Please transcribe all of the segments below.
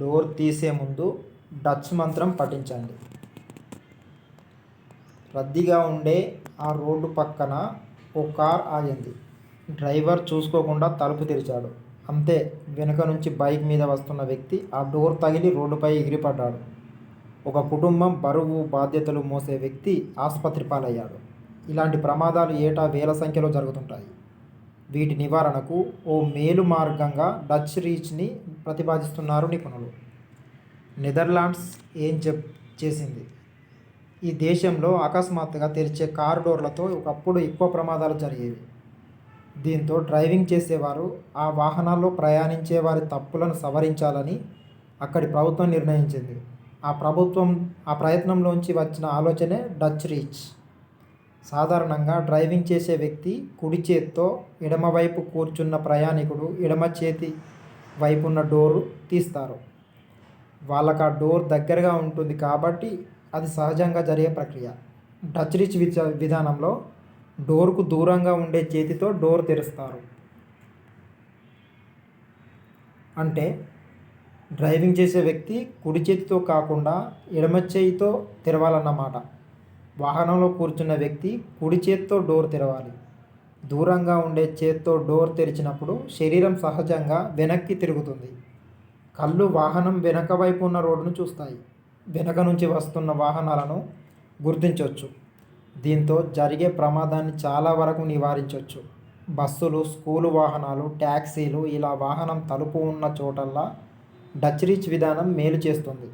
Door తీసే ముందు Dutch మంత్రం పఠించండి. రద్దీగా ఉండే ఆ రోడ్డు పక్కన ఓ కార్ ఆగింది. డ్రైవర్ చూసుకోకుండా తలుపు తెరిచాడు. అంతే వెనుక నుంచి బైక్ మీద వస్తున్న వ్యక్తి ఆ డోర్ తగిలి రోడ్డుపై ఎగిరిపడ్డాడు. ఒక కుటుంబం బరువు బాధ్యతలు మోసే వ్యక్తి ఆసుపత్రి పాలయ్యాడు. ఇలాంటి ప్రమాదాలు ఏటా వేల సంఖ్యలో జరుగుతుంటాయి. వీటి నివారణకు ఓ మేలు మార్గంగా డచ్ రీచ్ని ప్రతిపాదిస్తున్నారు నిపుణులు. నెదర్లాండ్స్ ఏం చెప్ చేసింది? ఈ దేశంలో అకస్మాత్తుగా తెరిచే కారిడోర్లతో ఒకప్పుడు ఎక్కువ ప్రమాదాలు జరిగేవి. దీంతో డ్రైవింగ్ చేసేవారు ఆ వాహనాల్లో ప్రయాణించే వారి తప్పులను సవరించాలని అక్కడి ప్రభుత్వం నిర్ణయించింది. ఆ ప్రభుత్వం ఆ ప్రయత్నంలోంచి వచ్చిన ఆలోచనే డచ్ రీచ్. సాధారణంగా డ్రైవింగ్ చేసే వ్యక్తి కుడి చేత్తో ఎడమవైపు కూర్చున్న ప్రయాణికుడు ఎడమ చేతి వైపున్న డోరు తీస్తారు. వాళ్ళకు ఆ డోర్ దగ్గరగా ఉంటుంది కాబట్టి అది సహజంగా జరిగే ప్రక్రియ. డచ్ రిచ్ విధానంలో డోర్కు దూరంగా ఉండే చేతితో డోర్ తెరుస్తారు. అంటే డ్రైవింగ్ చేసే వ్యక్తి కుడి చేతితో కాకుండా ఎడమ చేయితో తెరవాలన్నమాట. వాహనంలో కూర్చున్న వ్యక్తి కుడి చేత్తో డోర్ తెరవాలి. దూరంగా ఉండే చేత్తో డోర్ తెరిచినప్పుడు శరీరం సహజంగా వెనక్కి తిరుగుతుంది. కళ్ళు వాహనం వెనక వైపు ఉన్న రోడ్డును చూస్తాయి. వెనక నుంచి వస్తున్న వాహనాలను గుర్తించవచ్చు దీంతో జరిగే ప్రమాదాన్ని చాలా వరకు నివారించవచ్చు బస్సులు స్కూలు వాహనాలు ట్యాక్సీలు ఇలా వాహనం తలుపు ఉన్న చోటల్లా డచ్ రీచ్ విధానం మేలు చేస్తుంది.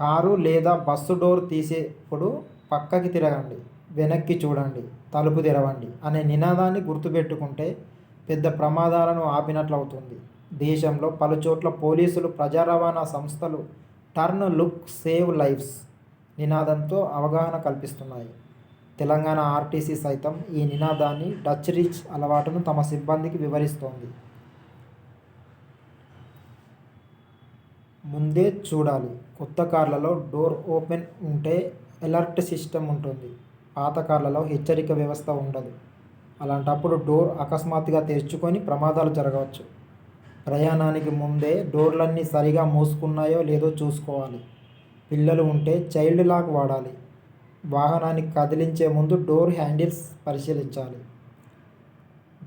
కారు లేదా బస్సు డోర్ తీసేప్పుడు పక్కకి తిరగండి వెనక్కి చూడండి తలుపు తెరవండి అనే నినాదాన్ని గుర్తుపెట్టుకుంటే పెద్ద ప్రమాదాలను ఆపినట్లు అవుతుంది దేశంలో పలుచోట్ల పోలీసులు ప్రజా రవాణా సంస్థలు టర్న్ లుక్ సేవ్ లైఫ్స్ నినాదంతో అవగాహన కల్పిస్తున్నాయి. తెలంగాణ ఆర్టీసీ సైతం ఈ నినాదాన్ని డచ్ రీచ్ అలవాటును తమ సిబ్బందికి వివరిస్తోంది. ముందే చూడాలి. కొత్త కార్లలో డోర్ ఓపెన్ ఉంటే అలర్ట్ సిస్టమ్ ఉంటుంది. పాత కార్లలో హెచ్చరిక వ్యవస్థ ఉండదు. అలాంటప్పుడు డోర్ అకస్మాత్తుగా తెరుచుకొని ప్రమాదాలు జరగవచ్చు. ప్రయాణానికి ముందే డోర్లన్నీ సరిగా మూసుకున్నాయో లేదో చూసుకోవాలి. పిల్లలు ఉంటే చైల్డ్ లాక్ వాడాలి. వాహనాన్ని కదిలించే ముందు డోర్ హ్యాండిల్స్ పరిశీలించాలి.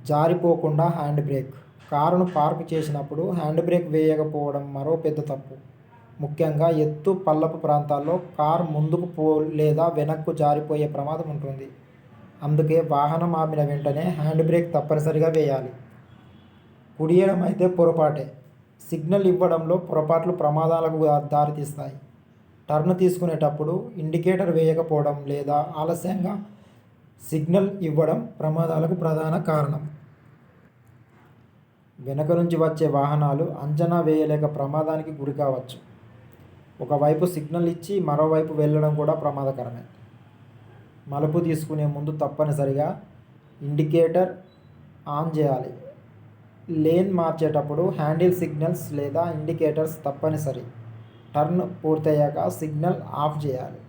జారిపోకుండా హ్యాండ్ బ్రేక్. కారును పార్క్ చేసినప్పుడు హ్యాండ్ బ్రేక్ వేయకపోవడం మరో పెద్ద తప్పు. ముఖ్యంగా ఎత్తు పల్లపు ప్రాంతాల్లో కార్ ముందుకు పో లేదా వెనక్కు జారిపోయే ప్రమాదం ఉంటుంది. అందుకే వాహనం ఆపిన వెంటనే హ్యాండ్ బ్రేక్ తప్పనిసరిగా వేయాలి. కుడియడం అయితే పొరపాటే. సిగ్నల్ ఇవ్వడంలో పొరపాట్లు ప్రమాదాలకు దారితీస్తాయి. టర్న్ తీసుకునేటప్పుడు ఇండికేటర్ వేయకపోవడం లేదా ఆలస్యంగా సిగ్నల్ ఇవ్వడం ప్రమాదాలకు ప్రధాన కారణం. వెనక నుంచి వచ్చే వాహనాలు అంచనా వేయలేక ప్రమాదానికి గురి కావచ్చు. ఒకవైపు సిగ్నల్ ఇచ్చి మరోవైపు వెళ్ళడం కూడా ప్రమాదకరమే. మలుపు తీసుకునే ముందు తప్పనిసరిగా ఇండికేటర్ ఆన్ చేయాలి. లేన్ మార్చేటప్పుడు హ్యాండిల్ సిగ్నల్స్ లేదా ఇండికేటర్స్ తప్పనిసరి. టర్న్ పూర్తయ్యాక సిగ్నల్ ఆఫ్ చేయాలి.